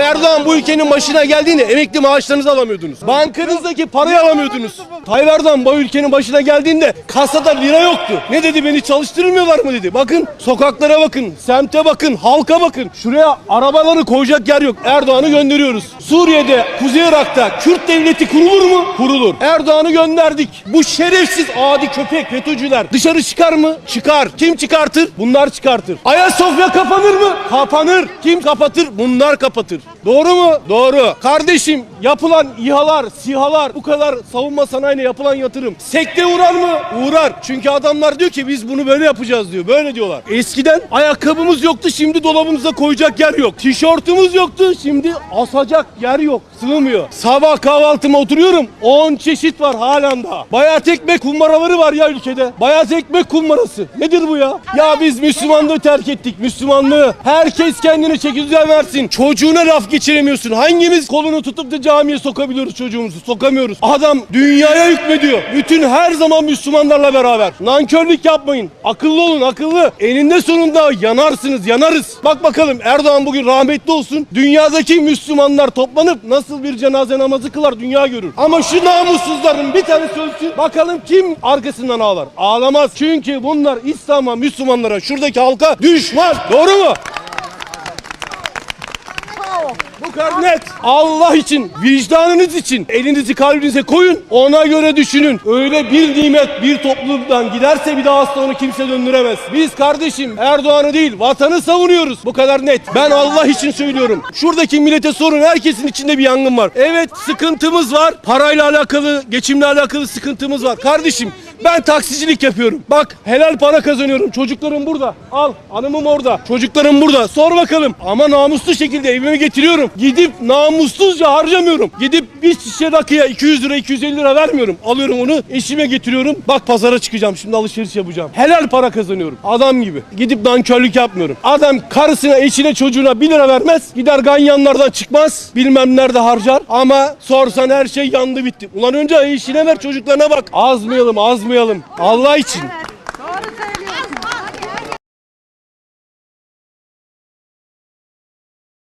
Erdoğan bu ülkenin başına geldiğinde emekli maaşlarınızı alamıyordunuz. Bankanızdaki parayı alamıyordunuz. Tayyip Erdoğan bu ülkenin başına geldiğinde kasada lira yoktu. Ne dedi beni çalıştırmıyorlar mı dedi. Bakın sokaklara bakın, semte bakın, halka bakın. Şuraya arabaları koyacak yer yok. Erdoğan'ı gönderiyoruz. Suriye'de, Kuzey Irak'ta Kürt devleti kurulur mu? Kurulur. Erdoğan'ı gönderdik. Bu şerefsiz adi köpek FETÖ'cüler dışarı çıkar mı? Çıkar. Kim çıkartır? Bunlar çıkartır. Ayasofya kapanır mı? Kapanır. Kim kapatır? Bunlar kapatır. Doğru mu? Doğru. Kardeşim yapılan İHA'lar, SİHA'lar bu kadar savunma sanayine yapılan yatırım sekte uğrar mı? Uğrar. Çünkü adamlar diyor ki biz bunu böyle yapacağız diyor. Böyle diyorlar. Eskiden ayakkabımız yoktu şimdi dolabımıza koyacak yer yok. Tişörtümüz yoktu şimdi asacak yer yok. Sığmıyor. Sabah kahvaltıma oturuyorum 10 çeşit var halen daha. Bayat ekmek kumbaraları var ya ülkede. Bayat ekmek kumbarası. Nedir bu ya? Ya biz Müslümanlığı terk ettik. Müslümanlığı. Herkes kendine çeki düzen versin. Çocuğuna laf geçiremiyorsun. Hangimiz kolunu tutup da camiye sokabiliyoruz çocuğumuzu? Sokamıyoruz. Adam dünyaya hükmediyor. Bütün her zaman Müslümanlarla beraber. Nankörlük yapmayın. Akıllı olun akıllı. Eninde sonunda yanarsınız yanarız. Bak bakalım Erdoğan bugün rahmetli olsun. Dünyadaki Müslümanlar toplanıp nasıl bir cenaze namazı kılar dünya görür. Ama şu namussuzların bir tane sözsün. Bakalım kim arkasından ağlar? Ağlamaz. Çünkü bunlar İslam'a, Müslümanlara, şuradaki halka düşman. Doğru mu? Bu kadar net. Allah için, vicdanınız için elinizi kalbinize koyun. Ona göre düşünün. Öyle bir nimet bir toplumdan giderse bir daha asla onu kimse döndüremez. Biz kardeşim Erdoğan'ı değil vatanı savunuyoruz. Bu kadar net. Ben Allah için söylüyorum. Şuradaki millete sorun. Herkesin içinde bir yangın var. Evet sıkıntımız var. Parayla alakalı, geçimle alakalı sıkıntımız var. Kardeşim ben taksicilik yapıyorum. Bak helal para kazanıyorum. Çocuklarım burada. Al hanımım orada. Çocuklarım burada. Sor bakalım. Ama namuslu şekilde evime getiriyorum. Gidip namussuzca harcamıyorum. Gidip bir şişe rakıya 200 lira 250 lira vermiyorum. Alıyorum onu eşime getiriyorum. Bak pazara çıkacağım şimdi alışveriş yapacağım. Helal para kazanıyorum. Adam gibi. Gidip nankörlük yapmıyorum. Adam karısına, eşine, çocuğuna 1 lira vermez. Gider ganyanlardan çıkmaz. Bilmem nerede harcar. Ama sorsan her şey yandı bitti. Ulan önce eşine ver çocuklarına bak. Azmayalım azmayalım. Allah için.